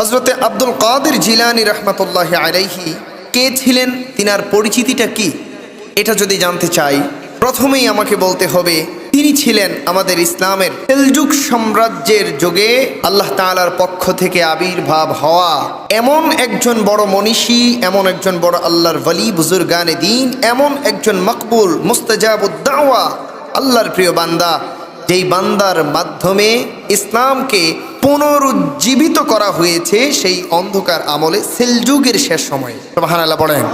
হজরতে আব্দুল কাদের জিলানি রহমতুল্লাহ আলাইহি কে ছিলেন? তিনার পরিচিতিটা কি? এটা যদি জানতে চাই, প্রথমেই আমাকে বলতে হবে, তিনি ছিলেন আমাদের ইসলামের সেলজুক সাম্রাজ্যের যুগে আল্লাহ তাআলার পক্ষ থেকে আবির্ভাব হওয়া। এমন একজন বড় মনীষী, এমন একজন বড় আল্লাহর ওয়ালি, বুজুর্গানে দিন, এমন একজন মকবুল মুস্তাজাবুদ্দাওয়া আল্লাহর প্রিয় বান্দা। যেই বান্দার মাধ্যমে ইসলামকে পুনরুজ্জীবিত করা হয়েছে সেই অন্ধকার আমলে সেলযুগের শেষ সময়ে। সুবহানাল্লাহ বলেন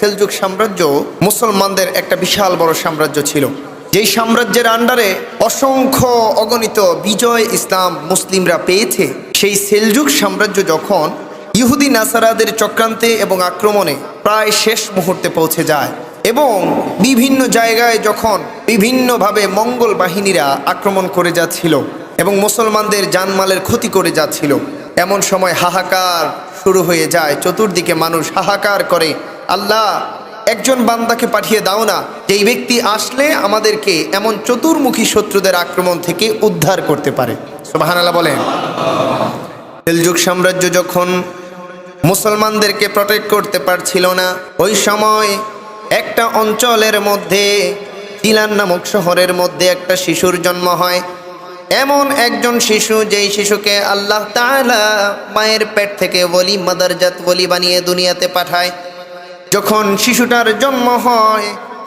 সেলযুগ সাম্রাজ্য মুসলমানদের একটা বিশাল বড় সাম্রাজ্য ছিল। যেই সাম্রাজ্যের আন্ডারে অসংখ্য অগণিত বিজয় ইসলাম মুসলিমরা পেয়েছে সেই সেলযুগ সাম্রাজ্য যখন ইহুদি নাসারাদের চক্রান্তে এবং আক্রমণে প্রায় শেষ মুহূর্তে পৌঁছে যায় এবং বিভিন্ন জায়গায় যখন বিভিন্নভাবে মঙ্গল বাহিনীরা আক্রমণ করে যাচ্ছিল এবং মুসলমানদের জানমালের ক্ষতি করে যাচ্ছিল, এমন সময় হাহাকার শুরু হয়ে যায়। চতুর্দিকে মানুষ হাহাকার করে, আল্লাহ, একজন বান্দাকে পাঠিয়ে দাও না, যেই ব্যক্তি আসলে আমাদেরকে এমন চতুর্মুখী শত্রুদের আক্রমণ থেকে উদ্ধার করতে পারে। সোবাহানাল্লাহ বলেন। সেলযুগ সাম্রাজ্য যখন মুসলমানদেরকে প্রটেক্ট করতে পারছিল না, ওই সময় একটা অঞ্চলের মধ্যে, তিলান নামক শহরের মধ্যে একটা শিশুর জন্ম হয়। এমন একজন শিশু, যেই শিশুকে আল্লাহ তাআলা মায়ের পেট থেকে বলি মাদারজাত বলি বানিয়ে দুনিয়াতে পাঠায়। যখন শিশুটার জন্ম হয়,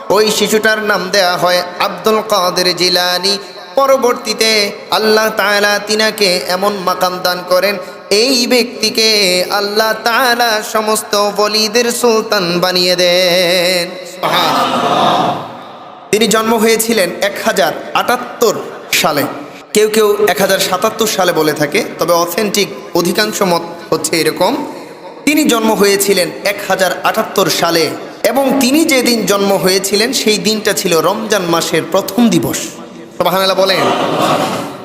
ওই শিশুটার নাম দেয়া হয় আব্দুল কাদের জিলানি। পরবর্তীতে আল্লাহ তাআলা তিনাকে এমন মাকাম দান করেন এই ব্যক্তিকে আল্লাহ তাআলা সমস্ত বলিদের সুলতান বানিয়ে দেন। তিনি জন্ম হয়েছিলেন এক হাজার আটাত্তর সালে। কেউ কেউ এক হাজার সাতাত্তর সালে বলে থাকে, তবে অথেন্টিক অধিকাংশ মত হচ্ছে এরকম। তিনি জন্ম হয়েছিলেন এক হাজার আটাত্তর সালে এবং তিনি যেদিন জন্ম হয়েছিলেন, সেই দিনটা ছিল রমজান মাসের প্রথম দিবস। বলেন।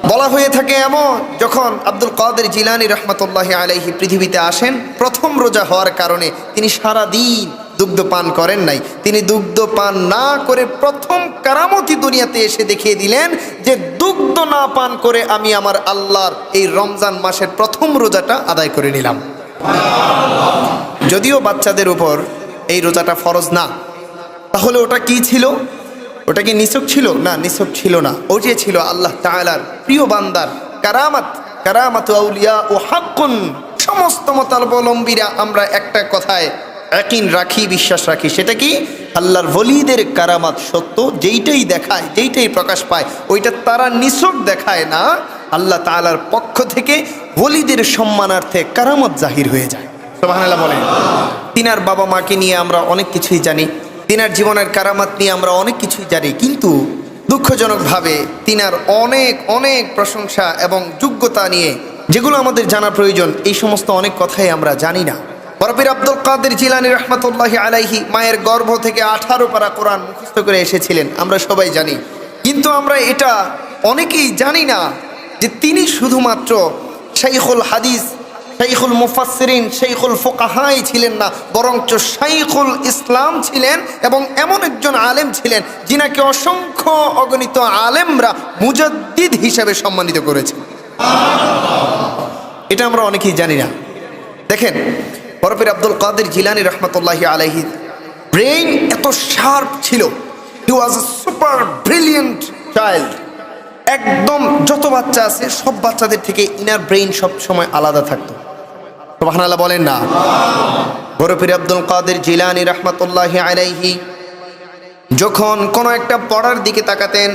বলা হয়ে থাকে এমন যখন আব্দুল কাদের জিলানি রহমতুল্লাহ আলাইহি পৃথিবীতে আসেন, প্রথম রোজা হওয়ার কারণে তিনি সারা দিন দুগ্ধ পান করেন নাই। তিনি দুগ্ধ পান না করে প্রথম কারামতি দুনিয়াতে এসে দেখিয়ে দিলেন যে দুগ্ধ না পান করে আমি আমার আল্লাহর এই রমজান মাসের প্রথম রোজাটা আদায় করে নিলাম। যদিও বাচ্চাদের উপর এই রোজাটা ফরজ না, তাহলে ওটা কি ছিল? ওটা কি নিছক ছিল? না, নিছক ছিল না। ওটি ছিল আল্লাহ তাআলার প্রিয় বান্দার কারামাত। কারামাত আউলিয়া ও হাক্কুন। সমস্ত মতাবলম্বীরা আমরা একটা কথায় একিন রাখি, বিশ্বাস রাখি। সেটা কি? আল্লাহর ভলিদের কারামাত সত্য, যেইটাই দেখায়, যেইটাই প্রকাশ পায়, ওইটা তারা নিছক দেখায় না। আল্লাহ তাআলার পক্ষ থেকে ভলিদের সম্মানার্থে কারামত জাহির হয়ে যায়। তিনার বাবা মাকে নিয়ে আমরা অনেক কিছুই জানি। তিনার জীবনের কারামাত নিয়ে আমরা অনেক কিছুই জানি, কিন্তু দুঃখজনকভাবে তিনার অনেক অনেক প্রশংসা এবং যোগ্যতা নিয়ে যেগুলো আমাদের জানা প্রয়োজন, এই সমস্ত অনেক কথাই আমরা জানি না। বরফির আব্দুল কাদের জিলানি রহমতুল্লাহ আলাইহি মায়ের গর্ভ থেকে আঠারো পারা কোরআন মুখস্থ করে এসেছিলেন, আমরা সবাই জানি। কিন্তু আমরা এটা অনেকেই জানি না যে তিনি শুধুমাত্র শাইখুল হাদিস শাইখুল মুফাসসিরিন, শাইখুল ফোকাহাই ছিলেন না, বরঞ্চ শাইখুল ইসলাম ছিলেন এবং এমন একজন আলেম ছিলেন যিনাকে অসংখ্য অগণিত আলেমরা মুজাদ্দিদ হিসাবে সম্মানিত করেছেন। এটা আমরা অনেকেই জানি না। দেখেন, বরফের আব্দুল কাদের জিলানি রহমতুল্লাহি আলহি ব্রেইন এত শার্প ছিল। He was a super brilliant child একদম যত বাচ্চা আছে, সব বাচ্চাদের থেকে ইনার ব্রেইন সব সময় আলাদা থাকতো। সুবহানাল্লাহ বলেন না। বরফির আব্দুল কাদের জিলানি রহমতুল্লাহ আলাইহি যখন কোনো একটা পড়ার দিকে তাকাতেন,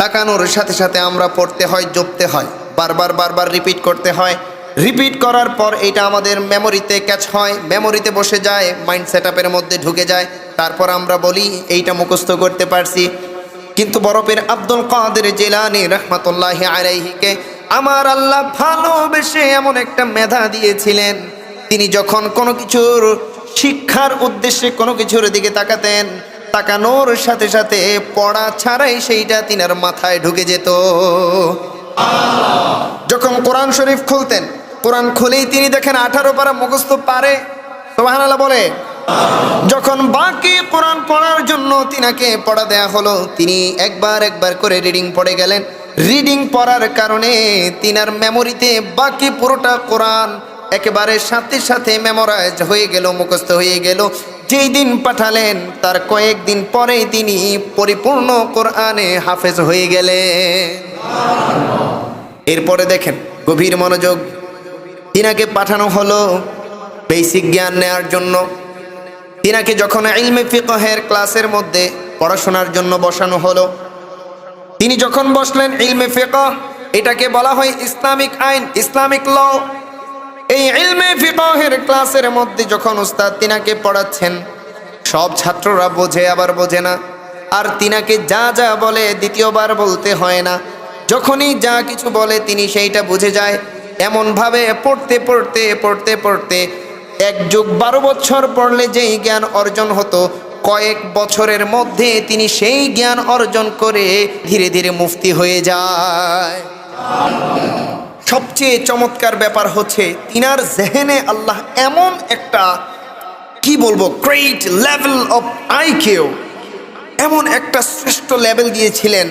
তাকানোর সাথে সাথে আমরা পড়তে হয়, জপতে হয়, বারবার বারবার রিপিট করতে হয়। রিপিট করার পর এটা আমাদের মেমোরিতে ক্যাচ হয় মেমোরিতে বসে যায় মাইন্ড সেট মধ্যে ঢুকে যায়। তারপর আমরা বলি, এইটা মুখস্থ করতে পারছি। কিন্তু বরফের আব্দুল কাদের জেলানি রহমতুল্লাহ আলাইহিকে আমার আল্লাহ ভালোবেসে এমন একটা মেধা দিয়েছিলেন। তিনি যখন কোনো কিছুর শিক্ষার উদ্দেশ্যে কোনো কিছুর দিকে তাকাতেন, তাকানোর সাথে সাথে পড়া ছাড়াই সেইটা তিনার মাথায় ঢুকে যেত। যখন কোরআন শরীফ খুলতেন, কোরআন খুলেই তিনি দেখেন আঠারো পারা মুখস্থ পারে। সোহানাল্লাহ বলে, যখন বাকি কোরআন পড়ার জন্য তিনাকে পড়া দেয়া হলো, তিনি একবার একবার করে রিডিং পড়ে গেলেন। রিডিং পড়ার কারণে তিনার মেমোরিতে বাকি পুরোটা কোরআন একেবারে সাথে সাথে মেমোরাইজ হয়ে গেল, মুখস্থ হয়ে গেল। যেই দিন পাঠালেন, তার কয়েকদিন পরেই তিনি পরিপূর্ণ কোরআনে হাফেজ হয়ে গেলেন। এরপরে দেখেন, গভীর মনোযোগ তিনাকে পাঠানো হলো বেসিক জ্ঞান নেয়ার জন্য। তিনাকে যখন ইলমে ফিকহের ক্লাসের মধ্যে পড়াশোনার জন্য বসানো হলো তিনি যখন বসলেন ইলমে ফিকহ, এটাকে বলা হয় ইসলামিক আইন, ইসলামিক ল। এই ইলমে ফিকহের ক্লাসের মধ্যে যখন উস্তাদ তিনাকে পড়াচ্ছেন, সব ছাত্ররা বোঝে, আবার বোঝে না। আর তিনাকে যা যা বলে, দ্বিতীয়বার বলতে হয় না। যখনই যা কিছু বলে, তিনি সেইটা বুঝে যায়। এমনভাবে পড়তে পড়তে পড়তে পড়তে এক যুগ বারো বছর পড়লে যেই জ্ঞান অর্জন হতো কয়েক বছরের মধ্যে তিনি সেই জ্ঞান অর্জন করে ধীরে ধীরে মুফতি হয়ে যায়। সবচেয়ে চমৎকার ব্যাপার হচ্ছে, তিনার জেহেনে আল্লাহ এমন একটা, কি বলব গ্রেট লেভেল অফ আই কেউ এমন একটা শ্রেষ্ঠ লেভেল দিয়েছিলেন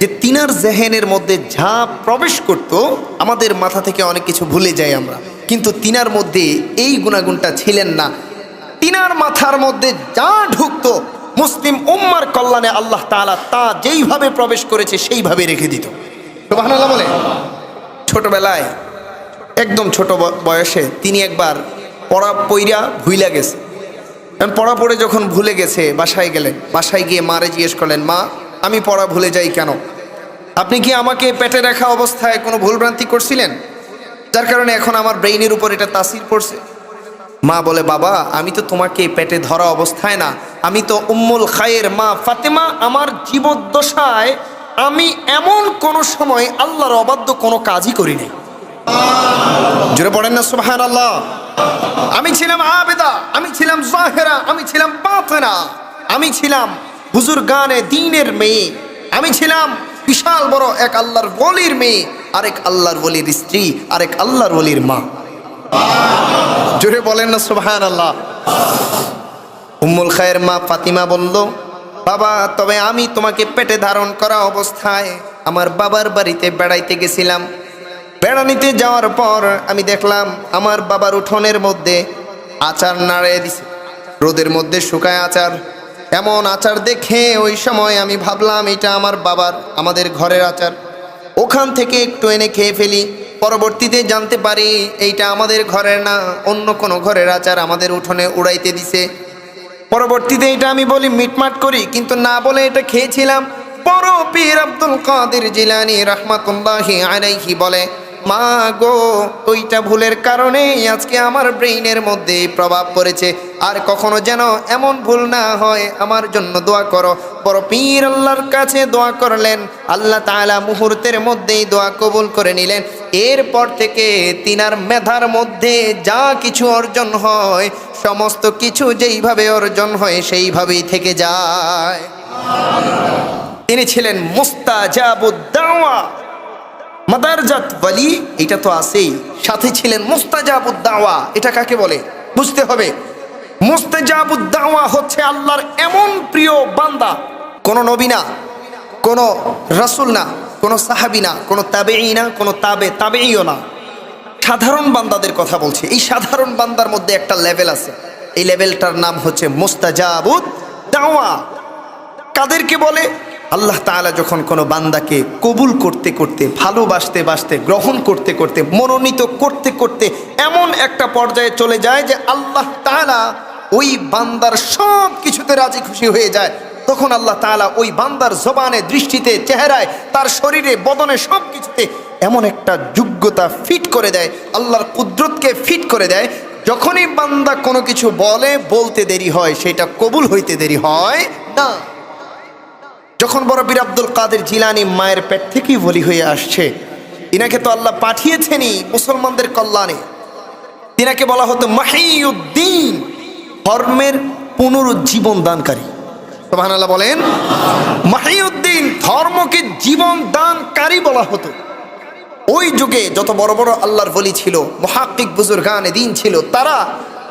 যে তিনার জেহেনের মধ্যে যা প্রবেশ করত, আমাদের মাথা থেকে অনেক কিছু ভুলে যাই আমরা। কিন্তু তিনার মধ্যে এই গুণাগুণটা ছিলেন না। তিনার মাথার মধ্যে যা ঢুকতো, মুসলিম উম্মার কল্যাণে আল্লাহ তাআলা তা যেইভাবে প্রবেশ করেছে, সেইভাবে রেখে দিত। বলে, ছোটবেলায়, একদম ছোট বয়সে তিনি একবার পড়া পইরা ভুইলা গেছে। পড়া পড়ে যখন ভুলে গেছে, বাসায় গেলেন, বাসায় গিয়ে মারে জিজ্ঞেস করলেন, মা, আমি পড়া ভুলে যাই কেন? আপনি কি আমাকে পেটে রাখা অবস্থায় কোনো ভুলভ্রান্তি করছিলেন? যার কারণে এখন আমার ব্রেইনের উপর এটা তাসির পড়ছে। মা বলে বাবা আমি তো তোমাকে পেটে ধরা অবস্থায় না। আমি তো উম্মুল খায়ের মা ফাতেমা আমার জীবদ্দশায় আমি এমন কোন সময় আল্লাহর অবাধ্য কোনো কাজই করি নাই। জোরে পড়েন না সুবহান আল্লাহ আমি ছিলাম আবেদা আমি ছিলাম জাহেরা আমি ছিলাম বাতেনা আমি ছিলাম হুজুর গানে দিনের মেয়ে আমি ছিলাম বিশাল বড় এক আল্লাহর বলির মেয়ে আরেক আল্লাহর বলির স্ত্রী আরেক আল্লাহর বলির মা। জোরে বলেন না সুবহান আল্লাহ উম্মুল খায়ের মা ফাতিমা বলল, বাবা, তবে আমি তোমাকে পেটে ধারণ করা অবস্থায় আমার বাবার বাড়িতে বেড়াইতে গেছিলাম। বেড়ানিতে যাওয়ার পর আমি দেখলাম আমার বাবার উঠোনের মধ্যে আচার নাড়ে দিছে। রোদের মধ্যে শুকায় আচার। এমন আচার দেখে ওই সময় আমি ভাবলাম, এটা আমার বাবার, আমাদের ঘরের আচার। ওখান থেকে একটু এনে খেয়ে ফেলি। পরবর্তীতে জানতে পারি এইটা আমাদের ঘরের না, অন্য কোনো ঘরের আচার আমাদের উঠোনে উড়াইতে দিছে। পরবর্তীতে এটা আমি বলি মিটমাট করি, কিন্তু না বলে এটা খেয়েছিলাম। পর পীর আব্দুল কাদের জিলানি রহমাতুল্লাহি আলাইহি বলে মা গো, ওইটা ভুলের কারণেই আজকে আমার ব্রেইনের মধ্যে প্রভাব পড়েছে। আর কখনো যেন এমন ভুল না হয়, আমার জন্য দোয়া করো। বড় পীর আল্লাহর কাছে দোয়া করলেন, আল্লাহ তাআলা মুহূর্তের মধ্যেই দোয়া কবুল করে নিলেন। এরপর থেকে তিনার মেধার মধ্যে যা কিছু অর্জন হয়, সমস্ত কিছু যেইভাবে অর্জন হয়, সেইভাবেই থেকে যায়। তিনি ছিলেন মুস্তাজাবুদ্দাওয়া মাদারজাত ওয়ালি, এটা তো আছেই। সাথে ছিলেন মুস্তাজাবুদ্দাওয়া, এটা কাকে বলে? বুঝতে হবে। মুস্তাজাবুদ্দাওয়া হচ্ছে আল্লাহর এমন প্রিয় বান্দা। কোন নবী না, কোন রাসূল না, কোন সাহাবী না, কোন তাবেঈ না, কোনো তাবে, তাবেঈও না। সাধারণ বান্দাদের কথা বলছি। এই সাধারণ বান্দার মধ্যে একটা লেভেল আছে। এই লেভেলটার নাম হচ্ছে মুস্তাজাবুদ দাওয়া কাদেরকে বলে? আল্লাহ তাআলা যখন কোনো বান্দাকে কবুল করতে করতে, ভালোবাসতে বাসতে, গ্রহণ করতে করতে, মনোনীত করতে করতে এমন একটা পর্যায়ে চলে যায় যে আল্লাহ তাআলা ওই বান্দার সব কিছুতে রাজি খুশি হয়ে যায়। তখন আল্লাহ তাআলা ওই বান্দার জবানে, দৃষ্টিতে, চেহারায়, তার শরীরে, বদনে সব কিছুতে এমন একটা যোগ্যতা ফিট করে দেয়, আল্লাহর কুদরতকে ফিট করে দেয়, যখনই বান্দা কোনো কিছু বলে, বলতে দেরি হয়, সেটা কবুল হইতে দেরি হয় না। যখন বড় বীর আব্দুল কাদের জিলানি মায়ের পেট থেকেই বলি হয়ে আসছে, ইনাকে তো আল্লাহ পাঠিয়েছেনই মুসলমানদের কল্যাণে। তিনাকে বলা হতো মাহিউদ্দিন, ধর্মের পুনরুজ্জীবন দানকারী। সোহান আল্লাহ বলেন, মাহিউদ্দিন ধর্মকে জীবন দানকারী বলা হতো। ওই যুগে যত বড় বড় আল্লাহর বলি ছিল মহাকিক বুজুর্গানে দিন ছিল, তারা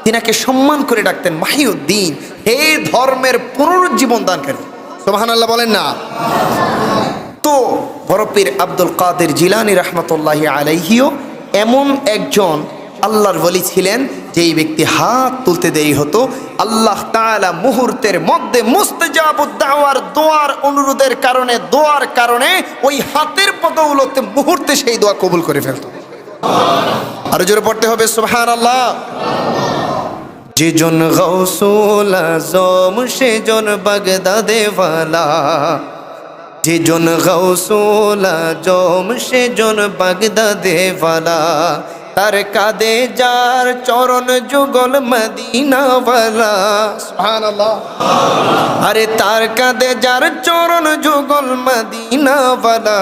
তিনাকে সম্মান করে ডাকতেন মাহিউদ্দিন, হে ধর্মের পুনরুজ্জীবন দানকারী। সোহান আল্লাহ বলেন না। তো বরফির আব্দুল কাদের জিলানি রহমতুল্লাহ আলাইহিও এমন একজন আল্লাহর বলি ছিলেন, যেই ব্যক্তি হাত তুলতে দেরি হতো। আল্লাহ তাআলা মুহূর্তের মধ্যে মুস্তাজাবুদ্দাওয়ার দোয়ার অনুরোধের কারণে, দোয়ার কারণে ওই হাতের পদৌলতে মুহূর্তে সেই দোয়া কবুল করে ফেলত। আরও জোরে পড়তে হবে সুবহান আল্লাহ যেজন গৌসুল আজম সেজন বাগদাদে ওয়ালা। যেজন গৌসুল আজম সেজন বাগদাদে ওয়ালা। তার কাদে যার চরণ যুগল মদিনাওয়ালা। সুবহানাল্লাহ। আরে তার কাদে যার চরণ যুগল মদিনাওয়ালা।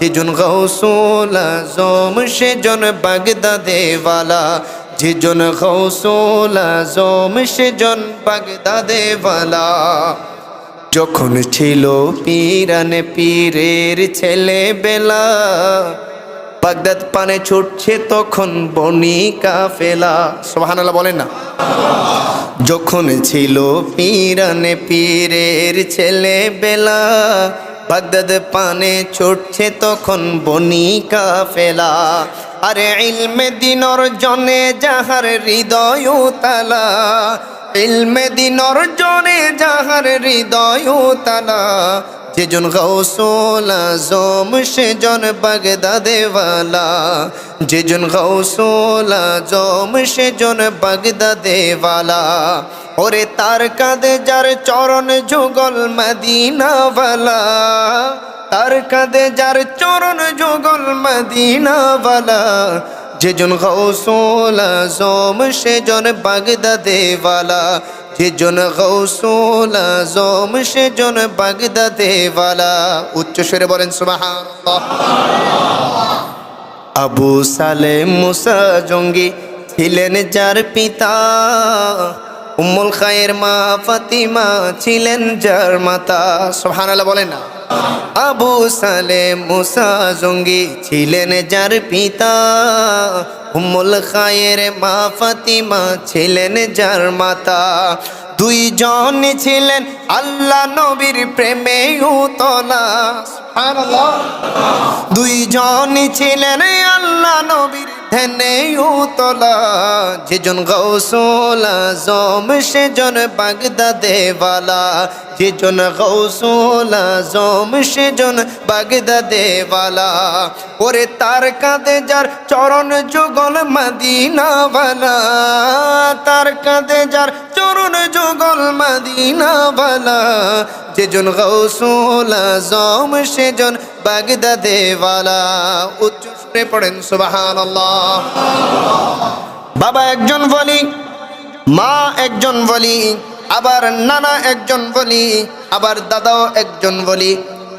যেজন গৌসুল আজম সেজন বাগদাদে ওয়ালা। যেজন গৌসুল আজম, সেজন বাগদাদে ওয়ালা। যখন ছিল পীরানে পীরের ছেলে বেলা বাগদাদ পানে ছুটছে তখন বনি কাফেলা। সোহানাল্লাহ বলেন না। যখন ছিল পীরানে পীরের ছেলে বেলা বাগদাদ পানে ছুটছে তখন বনি কাফেলা। আরে ইলমে দিনর জনে যাহার হৃদয় তালা ইলমে দিনর জনে যাহার হৃদয় তালা যেজন গৌসুল আজম, সেজন বাগদাদেওয়ালা যেজন গৌসুল আজম, সেজন বাগদাদেওয়ালা ওরে তার কাঁধে যার চরণ যুগল মদিনাওয়ালা। তার কাঁধে যার চরণ যুগল মদিনাওয়ালা, যেজন গৌসুল আজম, সেজন বাগদাদেওয়ালা যেজন গৌসুল আজম, সেজন বাগদাদেওয়ালা উচ্চ স্বরে বলেন, সুবহানাল্লাহ। আবু সালে মুসা জঙ্গি ছিলেন যার পিতা। উম্মুল খায়ের মা ফাতিমা ছিলেন যার মাতা, সুবহানাল্লাহ বলেন না। আবু সালে মুসা জঙ্গি ছিলেন যার পিতা। উম্মুল খায়ের মা ফাতিমা ছিলেন যার মাতা। দুইজন ছিলেন আল্লাহ নবীর প্রেমে উতলা দুইজন ছিলেন আল্লাহ নবীর ধ্যানে উতলা যেজন গৌসুল আজম সেজন বাগদাদেওয়ালা যেজন গৌসুল আজম সেজন বাগদাদেওয়ালা ওরে তার কাঁধে যার চরণ যুগল মদিনাওয়ালা তার কাঁধে যার চরণ যুগল মদিনাওয়ালা যেজন গৌসুল আজম সেজন বাগদাদেওয়ালা উচ্চ সুরে পড়েন, সুবহানাল্লাহ। বাবা একজন বলি, মা একজন বলি, আবার নানা একজন বলি, আবার দাদাও একজন বলি।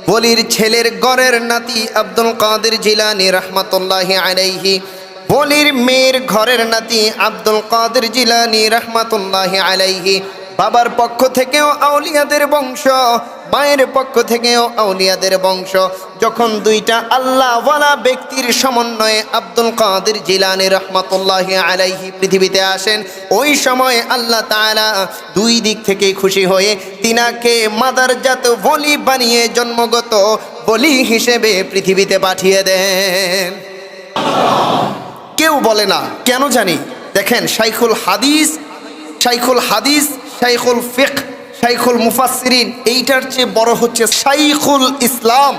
বলির ছেলের গড়ের নাতি আব্দুল কাদের জিলানি রহমতুল্লাহি আলাইহি। বলির মেয়ের ঘরের নাতি আব্দুল কাদের জিলানি রহমতুল্লাহি আলাইহি। বাবার পক্ষ থেকেও আউলিয়াদের বংশ মায়ের পক্ষ থেকেও আউলিয়াদের বংশ। যখন দুইটা আল্লাহওয়ালা ব্যক্তির সমন্বয়ে আব্দুল কাদের জিলানি রহমতুল্লাহ আলাইহি পৃথিবীতে আসেন, ওই সময় আল্লাহ তাআলা দুই দিক থেকে খুশি হয়ে তিনাকে মাদারজাত বলি বানিয়ে জন্মগত বলি হিসেবে পৃথিবীতে পাঠিয়ে দেন। কেউ বলে না, কেন জানি? দেখেন, শাইখুল হাদিস শাইখুল হাদিস, শাইখুল ফিক শাইখুল মুফাসসিরিন, এইটার চেয়ে বড় হচ্ছে শাইখুল ইসলাম।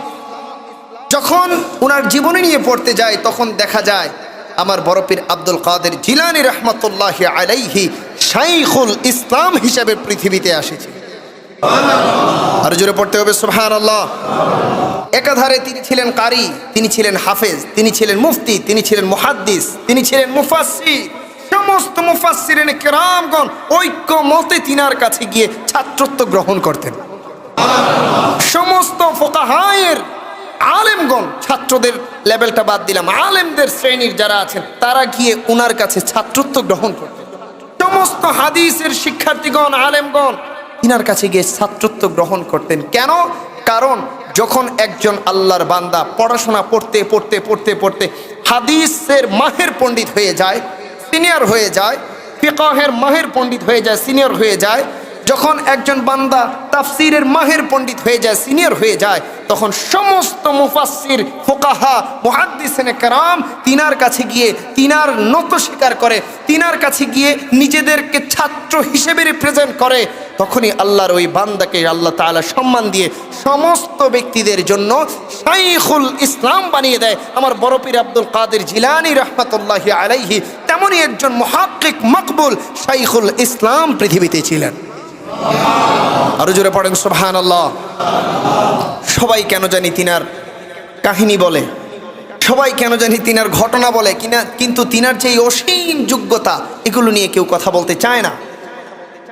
যখন ওনার জীবনী নিয়ে পড়তে যায়, তখন দেখা যায় আমার বরফির আব্দুল কাদের জিলানি রহমতুল্লাহ আলাইহি শাইখুল ইসলাম হিসাবে পৃথিবীতে আসেছে। আর জোরে পড়তে হবে সুবহান আল্লাহ একাধারে তিনি ছিলেন কারি, তিনি ছিলেন হাফেজ, তিনি ছিলেন মুফতি, তিনি ছিলেন মুহাদ্দিস, তিনি ছিলেন মুফাসসির। সমস্ত মুফাসসিরিন কেরামগণ ঐক্য মতে তিনার কাছে গিয়ে ছাত্রত্ব গ্রহণ করতেন। সমস্ত ফোকাহায়ের আলেমগণ, ছাত্রদের লেভেলটা বাদ দিলাম, আলেমদের শ্রেণির যারা আছেন, তারা গিয়ে ওনার কাছে ছাত্রত্ব গ্রহণ করতেন। সমস্ত হাদিসের শিক্ষার্থীগণ, আলেমগণ, তিনার কাছে গিয়ে ছাত্রত্ব গ্রহণ করতেন। কেন? কারণ যখন একজন আল্লাহর বান্দা পড়াশোনা পড়তে পড়তে পড়তে পড়তে হাদিসের মাহের পণ্ডিত হয়ে যায় সিনিয়র হয়ে যায় ফিকাহের মাহের পণ্ডিত হয়ে যায় সিনিয়র হয়ে যায় যখন একজন বান্দা তাফসিরের মাহের পণ্ডিত হয়ে যায়, সিনিয়র হয়ে যায়, তখন সমস্ত মুফাসসির, ফোকাহা, মুহাদ্দিসিনে কারাম তিনার কাছে গিয়ে তিনার নত স্বীকার করে, তিনার কাছে গিয়ে নিজেদেরকে ছাত্র হিসেবে রিপ্রেজেন্ট করে। তখনই আল্লাহর ওই বান্দাকে আল্লাহ তাআলা সম্মান দিয়ে সমস্ত ব্যক্তিদের জন্য শাইখুল ইসলাম বানিয়ে দেয়। আমার বড় পীর আব্দুল কাদের জিলানি রহমতুল্লাহ আলাইহি তেমনই একজন মহাক্কিক, মকবুল শাইখুল ইসলাম পৃথিবীতে ছিলেন। আরও জোরে পড়েন সুবহান আল্লাহ সবাই কেন জানি তিনার কাহিনী বলে, সবাই কেন জানি তিনার ঘটনা বলে, কিনা, কিন্তু তিনার যে অসীম যোগ্যতা, এগুলো নিয়ে কেউ কথা বলতে চায় না।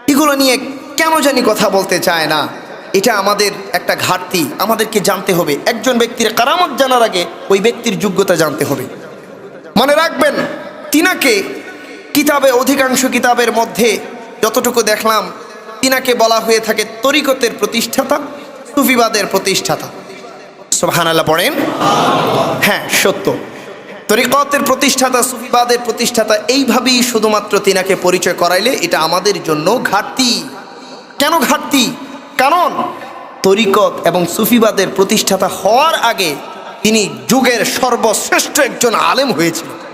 এগুলো নিয়ে কেন জানি কথা বলতে চায় না। এটা আমাদের একটা ঘাটতি, আমাদেরকে জানতে হবে। একজন ব্যক্তির কারামত জানার আগে ওই ব্যক্তির যোগ্যতা জানতে হবে। মনে রাখবেন, তিনাকে কিতাবে, অধিকাংশ কিতাবের মধ্যে যতটুকু দেখলাম তিনাকে বলা হয়ে থাকে তরিকতের প্রতিষ্ঠাতা, সুফিবাদের প্রতিষ্ঠাতা। সোহানাল্লাহ পড়েন? হ্যাঁ সত্য। তরিকতের প্রতিষ্ঠাতা, সুফিবাদের প্রতিষ্ঠাতা, এইভাবেই শুধুমাত্র তিনাকে পরিচয় করাইলে এটা আমাদের জন্য ঘাটতি। কেন ঘাটতি? কারণ তরিকত এবং সুফিবাদের প্রতিষ্ঠাতা হওয়ার আগে তিনি যুগের সর্বশ্রেষ্ঠ একজন আলেম হয়েছিল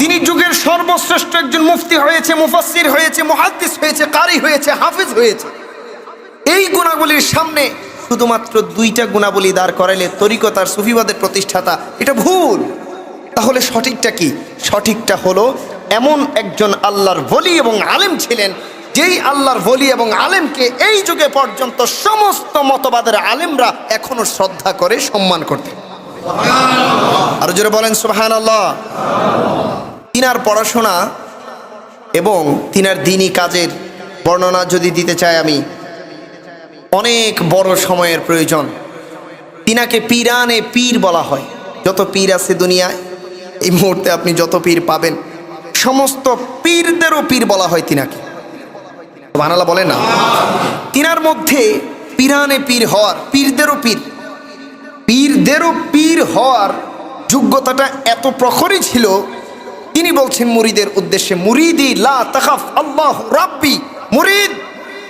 তিনি যুগের সর্বশ্রেষ্ঠ একজন মুফতি হয়েছে মুফাসির হয়েছে, মুহাদ্দিস হয়েছে, কারি হয়েছে, হাফিজ হয়েছে। এই গুণাবলীর সামনে শুধুমাত্র দুইটা গুণাবলী দাঁড় করাইলে তরিকতার সুফিবাদের প্রতিষ্ঠাতা, এটা ভুল। তাহলে সঠিকটা কি? সঠিকটা হলো এমন একজন আল্লাহর বলি এবং আলেম ছিলেন, যেই আল্লাহর বলি এবং আলেমকে এই যুগে পর্যন্ত সমস্ত মতবাদের আলেমরা এখনও শ্রদ্ধা করে, সম্মান করতে আরও জোরে বলেন সুবাহান আল্লাহ তিনার পড়াশোনা এবং তিনার দিনী কাজের বর্ণনা যদি দিতে চাই আমি, অনেক বড় সময়ের প্রয়োজন। তিনাকে পীরানে পীর বলা হয়। যত পীর আছে দুনিয়ায়, এই মুহূর্তে আপনি যত পীর পাবেন, সমস্ত পীরদেরও পীর বলা হয় তিনাকে। বানালা বলে না? তিনার মধ্যে পীরানে পীর হওয়ার, পীরদেরও পীর। পীরদেরও পীর হওয়ার যোগ্যতাটা এত প্রখরই ছিল, তিনি বলছেন মুরিদের উদ্দেশ্যে, মুরিদি লা তাখাফ, আল্লাহ রাব্বি, মুরিদ!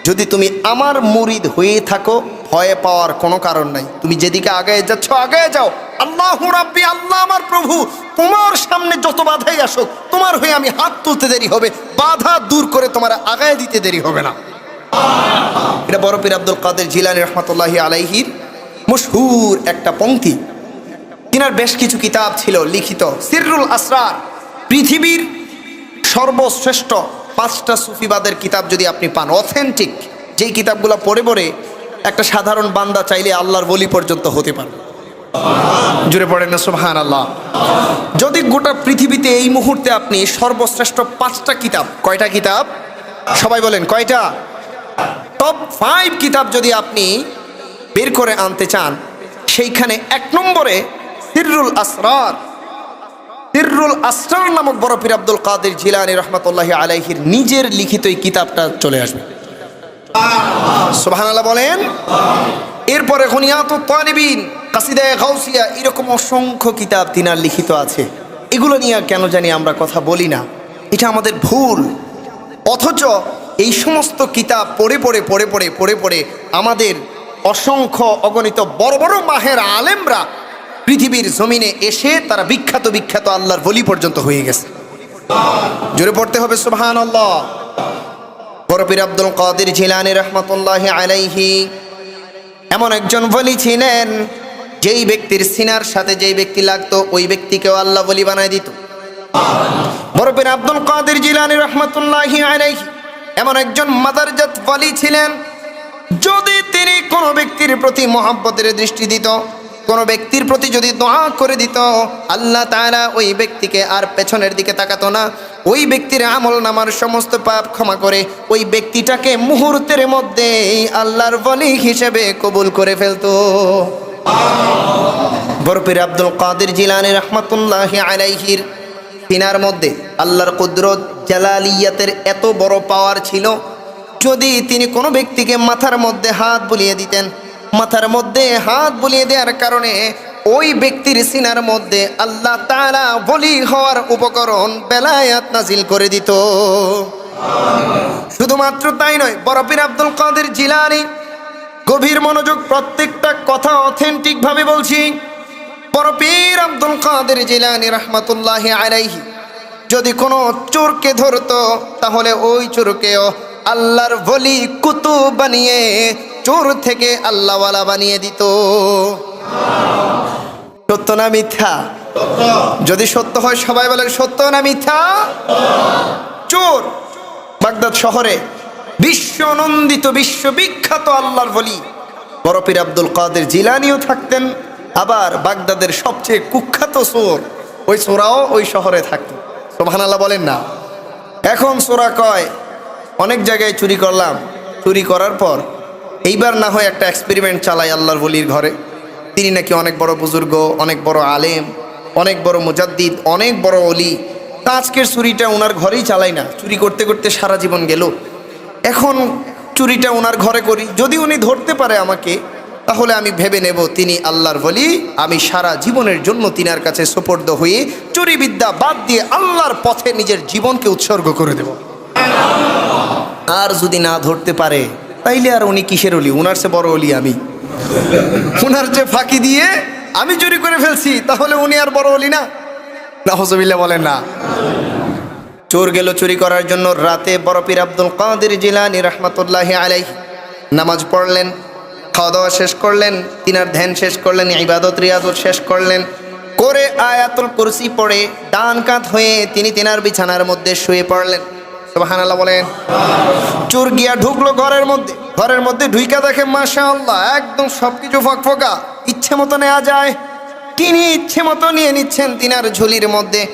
যদি তুমি আমার মুরিদ হয়ে থাকো, ভয় পাওয়ার কোনো কারণ নাই। তুমি যেদিকে আগে যাচ্ছ আগে যাও। আল্লাহ রাব্বি, আল্লাহ আমার প্রভু, তোমার সামনে যত বাধাই আসুক, তোমার হয়ে আমি হাত তুলতে দেরি হবে, বাধা দূর করে তোমার আগায় দিতে দেরি হবে না। এটা বড় পীর আব্দুল কাদের জিলানি রহমতুল্লাহি আলাইহির মশহুর একটা পংক্তি তিনার বেশ কিছু কিতাব ছিল লিখিত। সিররুল আসরার, পৃথিবীর সর্বশ্রেষ্ঠ পাঁচটা সুফিবাদের কিতাব যদি আপনি পান অথেন্টিক যেই কিতাবগুলো পড়ে পড়ে একটা সাধারণ বান্দা চাইলে আল্লাহর বলি পর্যন্ত হতে পারে। জুড়ে পড়েন না সুবহান আল্লাহ যদি গোটা পৃথিবীতে এই মুহূর্তে আপনি সর্বশ্রেষ্ঠ পাঁচটা কিতাব, কয়টা কিতাব? সবাই বলেন, কয়টা? টপ ফাইভ কিতাব যদি আপনি বের করে আনতে চান, সেইখানে এক নম্বরে সিররুল আসরার। সিররুল আসরার নামক বড় পীর আব্দুল কাদের জিলানি রহমতুল্লাহ আলাইহির নিজের লিখিত এই কিতাবটা চলে আসবে। সুবহানাল্লাহ বলেন, এরপরে খনিয়াত তালিবিন কাসিদায় গাউসিয়া, এরকম অসংখ্য কিতাব তিনার লিখিত আছে। এগুলো নিয়ে কেন জানি আমরা কথা বলি না। এটা আমাদের ভুল। অথচ এই সমস্ত কিতাব পড়ে পড়ে পড়ে পড়ে পড়ে পড়ে আমাদের অসংখ্য অগণিত বড় বড় মাহের আলেমরা পৃথিবীর জমিনে এসে তারা বিখ্যাত বিখ্যাত আল্লাহর বলি পর্যন্ত হয়ে গেছে। জোরে পড়তে হবে সুবহান আল্লাহ বরপির আব্দুল কাদের জিলানি রহমতুল্লাহ আলাইহি এমন একজন বলি ছিলেন, যেই ব্যক্তির সিনার সাথে যেই ব্যক্তি লাগতো, ওই ব্যক্তিকেও আল্লাহ বলি বানায় দিত। বরফির আব্দুল কাদের জিলানি রহমতুল্লাহি আলাইহি এমন একজন মাদারজাত বলি ছিলেন, যদি তিনি কোনো ব্যক্তির প্রতি মহাব্বতের দৃষ্টি দিত, কোনো ব্যক্তির প্রতি যদি দোয়া করে দিত, আল্লাহ তাআলা ওই ব্যক্তিকে আর পেছনের দিকে তাকাতো না। ওই ব্যক্তির আমল নামার সমস্ত পাপ ক্ষমা করে ওই ব্যক্তিটাকে মুহূর্তের মধ্যে আল্লাহর বলি হিসেবে কবুল করে ফেলতো। বরফির আব্দুল কাদের জিলানি রহমতুল্লাহ আলাইহির, তিনার মধ্যে আল্লাহর কুদরত জালালিয়াতের এত বড় পাওয়ার ছিল যদি তিনি কোনো ব্যক্তিকে মাথার মধ্যে হাত বুলিয়ে দিতেন, মাথার মধ্যে হাত বুলিয়ে দেওয়ার কারণে ওই ব্যক্তির সিনার মধ্যে আল্লাহ তাআলা বলি হওয়ার উপকরণ বেলায়াত নাজিল করে দিত। শুধুমাত্র তাই নয় বরফির আব্দুল কাদের জিলানি গভীর মনোযোগ প্রত্যেকটা কথা অথেন্টিক ভাবে বলছি। বরফির আব্দুল কাদের জিলানি রহমতুল্লাহ আলাইহি যদি কোনো চোরকে ধরতো, তাহলে ওই চোরকেও আল্লাহর বলি কুতু বানিয়ে, চোর থেকে আল্লাহওয়ালা বানিয়ে দিত। সত্য না মিথ্যা? যদি সত্য হয়, সবাই বলেন, সত্য না মিথ্যা? চোর। বাগদাদ শহরে বিশ্ব নন্দিত বিশ্ববিখ্যাত আল্লাহর বলি। বরফির আব্দুল কাদের জিলানিও থাকতেন, আবার বাগদাদের সবচেয়ে কুখ্যাত চোর ওই চোরাও ওই শহরে থাকতো। সোহান আল্লাহ বলেন না। এখন চোরা কয়? অনেক জায়গায় চুরি করলাম। চুরি করার পর এইবার না হয় একটা এক্সপেরিমেন্ট চালাই আল্লাহর বলির ঘরে। তিনি নাকি অনেক বড় বুজুর্গ, অনেক বড় আলেম, অনেক বড় মুজাদ্দিদ, অনেক বড় অলি তা আজকের চুরিটা ওনার ঘরেই চালাই না। চুরি করতে করতে সারা জীবন গেল। এখন চুরিটা ওনার ঘরে করি। যদি উনি ধরতে পারে আমাকে, তাহলে আমি ভেবে নেব তিনি আল্লাহর বলি আমি সারা জীবনের জন্য তিনার কাছে সোপর্দ হয়ে চুরিবিদ্যা বাদ দিয়ে আল্লাহর পথে নিজের জীবনকে উৎসর্গ করে দেব। আর যদি না ধরতে পারে, তাইলে আর উনি কিসের অলি? উনার চেয়ে বড় অলি আমি। উনার যে ফাঁকি দিয়ে আমি চুরি করে ফেলছি, তাহলে উনি আর বড় অলি না? নাহজবিল্লা বলেন না। চোর গেল চুরি করার জন্য রাতে বরফির আব্দুল কাদের জিলানি রহমতুল্লাহ আলাই নামাজ পড়লেন খাওয়া দাওয়া শেষ করলেন, তিনার ধ্যান শেষ করলেন, ইবাদত রিয়াদত শেষ করলেন। করে আয়াতুল কুরসি পড়ে ডান কাত হয়ে তিনি তিনার বিছানার মধ্যে শুয়ে পড়লেন। সুবহানাল্লাহ বলেন। চোর গিয়া ঢুকলো ঘরের মধ্যে। ঘরের মধ্যে ঢুইকা দেখে মাশা আল্লাহ একদম সবকিছু ফকফকা। ইচ্ছে মতো নেওয়া যায়। তিনি ইচ্ছে মতো নিয়ে নিচ্ছেন তিনার ঝুলির মধ্যে।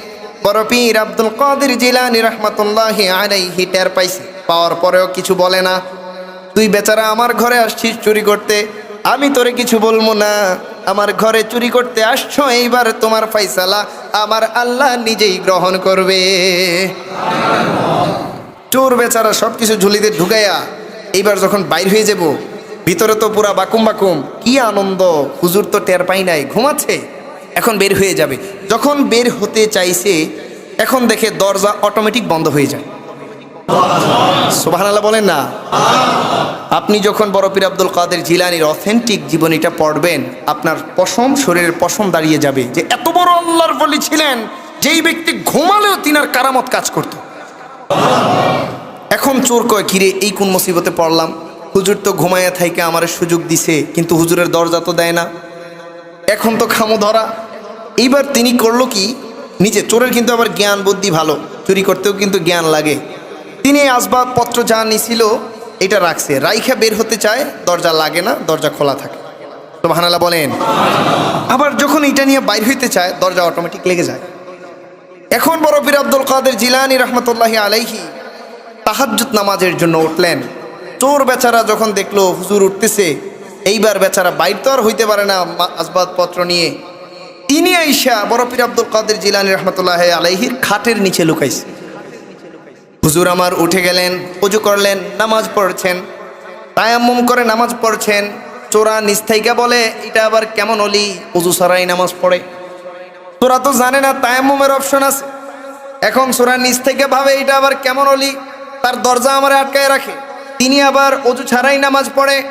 বড় পীর আব্দুল কাদের জিলানি রহমতুল্লাহ আলাইহি টের পাইছে। পাওয়ার পরেও কিছু বলে না। তুই বেচারা আমার ঘরে আসছিস চুরি করতে। আমি তোরে কিছু বলব না। আমার ঘরে চুরি করতে আসছো, এইবার তোমার ফাইসালা আমার আল্লাহ নিজেই গ্রহণ করবে। চোর বেচারা সব কিছু ঝুলিতে ঢুকাইয়া এইবার যখন বাইর হয়ে যাব, ভিতরে তো পুরা বাকুম বাকুম, কি আনন্দ। হুজুর তো টের পাই নাই, ঘুমাচ্ছে? এখন বের হয়ে যাবে। যখন বের হতে চাইছে, এখন দেখে দরজা অটোমেটিক বন্ধ হয়ে যায়। সুবহানাল্লাহ বলেন না? আপনি যখন বরফির আব্দুল কাদের জিলানির অথেন্টিক জীবনীটা পড়বেন, আপনার পশম শরীরের পশম দাঁড়িয়ে যাবে যে এত বড় আল্লাহর বলি ছিলেন, যেই ব্যক্তি ঘুমালেও তিনার কারামত কাজ করত। এখন চোর কয়, কিরে, এই কোন মুসিবতে পড়লাম? হুজুর তো ঘুমাইয়া থাইকে আমার সুযোগ দিছে, কিন্তু হুজুরের দরজা তো দেয় না। এখন তো খামো ধরা। এইবার তিনি করল কি? নিজে, চোরের কিন্তু আবার জ্ঞান বুদ্ধি ভালো, চুরি করতেও কিন্তু জ্ঞান লাগে। তিনি আসবাবপত্র যা নিছিল, এটা রাখছে। রাইখা বের হতে চায়, দরজা লাগে না, দরজা খোলা থাকে। তো ভানালা বলেন। আবার যখন এটা নিয়ে বাইর হইতে চায়, দরজা অটোমেটিক লেগে যায়। এখন বড় পীর আব্দুল কাদের জিলানি রহমতুল্লাহি আলাইহি তাহাজ্জুদ নামাজের জন্য উঠলেন। চোর বেচারা যখন দেখল, হুজুর উঠতেছে, এইবার বেচারা বাইর তো আর হইতে পারে না আসবাবপত্র নিয়ে। তিনি আইসা বড় পীর আব্দুল কাদের জিলানি রহমতুল্লাহ আলাইহির খাটের নিচে লুকাইছে। হুজুর আমার উঠে গেলেন, উজু করলেন, নামাজ পড়ছেন। তায়াম্মুম করে নামাজ পড়ছেন। চোরা নিস্থাইকা বলে, এটা আবার কেমন অলি, উজু সারাই নামাজ পড়ে? তোরা তো জানে না, তায়াম্মুমের অপশন আছে। এখন সোরা নিচ থেকে ভাবে, এটা আবার কেমন অলি? তার দরজা আমার আটকায় রাখে। তিনি আবার অজু ছাড়াই নামাজ পড়ে।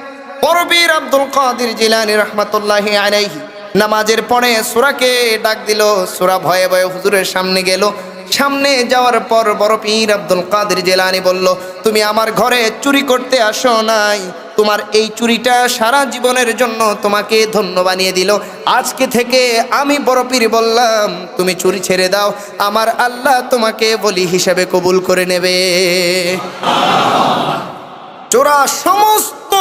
পরবীর আব্দুল কাদির জিলানি রহমাতুল্লাহ আলাইহি নামাজের পরে সুরাকে ডাক দিল। সুরা ভয়ে ভয়ে হুজুরের সামনে গেল। সামনে যাওয়ার পর বড় পীর আব্দুল কাদের জেলানি বলল, তুমি আমার ঘরে চুরি করতে আসো নাই। তোমার এই চুরিটা সারা জীবনের জন্য তোমাকে ধন্য বানিয়ে দিল। আজকে থেকে আমি বড় পীর বললাম, তুমি চুরি ছেড়ে দাও। আমার আল্লাহ তোমাকে বলি হিসাবে কবুল করে নেবে। চোরা সমস্ত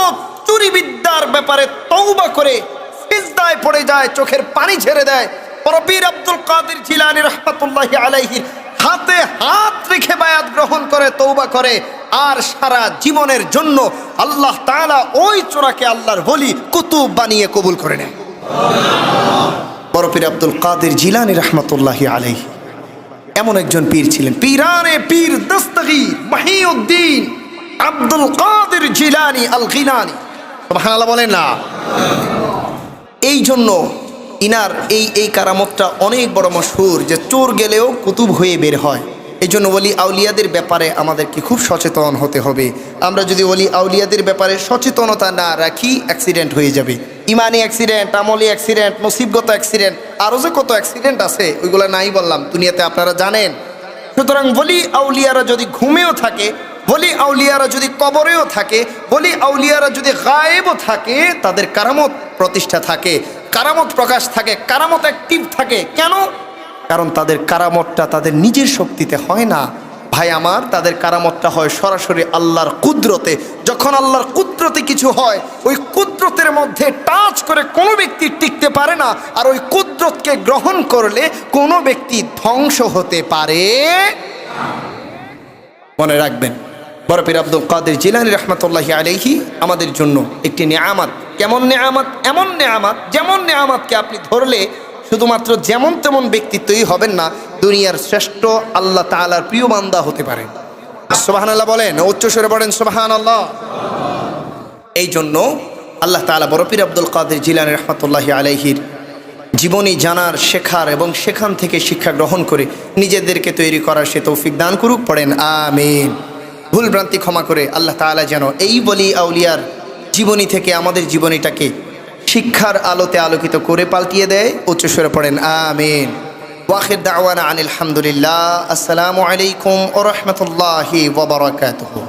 চুরি বিদ্যার ব্যাপারে তৌবা করে সিজদায় পড়ে যায়, চোখের পানি ছেড়ে দেয়। পরবীর আব্দুল কাদের জিলানি রহমতুল্লাহ আলাইহি হাতে হাত রেখে বায়াত গ্রহণ করে তৌবা করে আর সারা জীবনের জন্য আল্লাহ তালা ওই চোরাকে আল্লাহর বলি, কুতুব বানিয়ে কবুল করে নেয় বরপীর আব্দুল কাদের জিলানি রহমতুল্লাহ আলাইহি। এমন একজন পীর ছিলেন, পীরানে পীর দস্তগীর মাহিউদ্দিন আব্দুল কাদের জিলানি আল গিলানি বলেন না। এই জন্য ইনার এই এই কারামতটা অনেক বড় মশহুর যে চোর গেলেও কুতুব হয়ে বের হয়। এই জন্য ওলি আউলিয়াদের ব্যাপারে আমাদেরকে খুব সচেতন হতে হবে। আমরা যদি ওলি আউলিয়াদের ব্যাপারে সচেতনতা না রাখি অ্যাক্সিডেন্ট হয়ে যাবে। ইমানি অ্যাক্সিডেন্ট আমলি অ্যাক্সিডেন্ট নসিবগত অ্যাক্সিডেন্ট আরও যে কত অ্যাক্সিডেন্ট আছে, ওইগুলো নাই বললাম, দুনিয়াতে আপনারা জানেন। সুতরাং বলি আউলিয়ারা যদি ঘুমেও থাকে বলি আউলিয়ারা যদি কবরেও থাকে বলি আউলিয়ারা যদি গায়েবও থাকে, তাদের কারামত প্রতিষ্ঠা থাকে। কারামত প্রকাশ থাকে, কারামত অ্যাক্টিভ থাকে। কেন? কারণ তাদের কারামতটা তাদের নিজের শক্তিতে হয় না। ভাই আমার, তাদের কারামতটা হয় সরাসরি আল্লাহর কুদরতে। যখন আল্লাহর কুদরতে কিছু হয়, ওই কুদরতের মধ্যে টাচ করে কোনো ব্যক্তি টিকতে পারে না। আর ওই কুদরতকে গ্রহণ করলে কোনো ব্যক্তি ধ্বংস হতে পারে। মনে রাখবেন বরফির আব্দুল কাদের জিলানি রহমতুল্লাহি আলাইহি আমাদের জন্য একটি নেয়ামাত। কেমন নেয়ামাত, এমন নেয়ামাত, যেমন নেয়ামাতকে আপনি ধরলে শুধুমাত্র যেমন তেমন ব্যক্তিত্বই হবেন না, দুনিয়ার শ্রেষ্ঠ আল্লাহ তাআলার প্রিয় বান্দা হতে পারেন সোবাহান আল্লাহ বলেন উচ্চস্বরে বলেন সোবাহান আল্লাহ এই জন্য আল্লাহ তাআলা বরফির আব্দুল কাদের জিলানি রহমতুল্লাহি আলাইহির জীবনী জানার, শেখার এবং সেখান থেকে শিক্ষা গ্রহণ করে নিজেদেরকে তৈরি করার সে তৌফিক দান করুক, পড়েন, আমিন। ভুল ভ্রান্তি ক্ষমা করে আল্লাহ তাআলা যেন এই বলি আউলিয়ার জীবনী থেকে আমাদের জীবনীটাকে শিক্ষার আলোতে আলোকিত করে পাল্টিয়ে দেয় উচ্চস্বরে পড়েন, আমিন। ওয়াহির দাওয়ানা আনিল হামদুলিল্লাহ। আসসালামু আলাইকুম ও রহমতুল্লাহি ওবরাকাতুহু